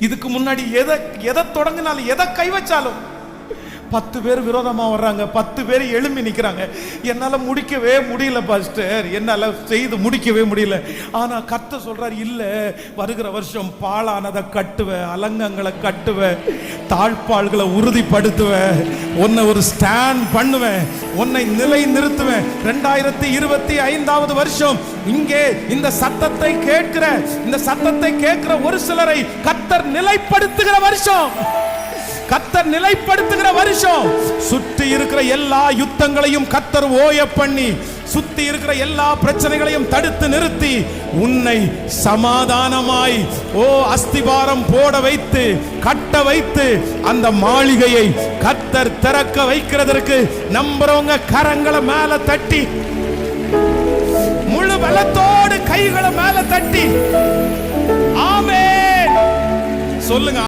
இதுக்கு முன்னாடி எதை எதை தொடங்கினாலும் எதை கை வச்சாலும் பத்து பேர் விரோதமாக வர்றாங்க பத்து பேர் எழும்பி நிற்கிறாங்க என்னால் முடிக்கவே முடியல பாஸ்டர். என்னால் செய்து முடிக்கவே முடியல. ஆனால் கத்த சொல்கிறார் இல்லை வருகிற வருஷம் பாலானதை கட்டுவேன் அலங்கங்களை கட்டுவேன் தாழ்பாள்களை உறுதிப்படுத்துவேன் உன்னை ஒரு ஸ்டாண்ட் பண்ணுவேன் உன்னை நிலை நிறுத்துவேன் ரெண்டாயிரத்தி இருபத்தி ஐந்தாவது வருஷம் இங்கே இந்த சத்தத்தை கேட்கிற இந்த சத்தத்தை கேட்கிற ஒரு சிலரை கத்தர் நிலைப்படுத்துகிற வருஷம். கத்தர் நிலைப்படுத்துகிற வருஷம். சுத்தி இருக்கிற எல்லா யுத்தங்களையும் கத்தர் ஓய பண்ணி சுத்தி இருக்கிற எல்லா பிரச்சனைகளையும் தடுத்து நிறுத்தி உன்னை சமாதானமாய் ஓ அஸ்திபாரம் போட வைத்து கட்ட வைத்து அந்த மாளிகையை கத்தர் திறக்க வைக்கிறதற்கு நம்புறவங்க கரங்களை மேல தட்டி முழு பலத்தோடு கைகளை மேல தட்டி ஆமே சொல்லுங்க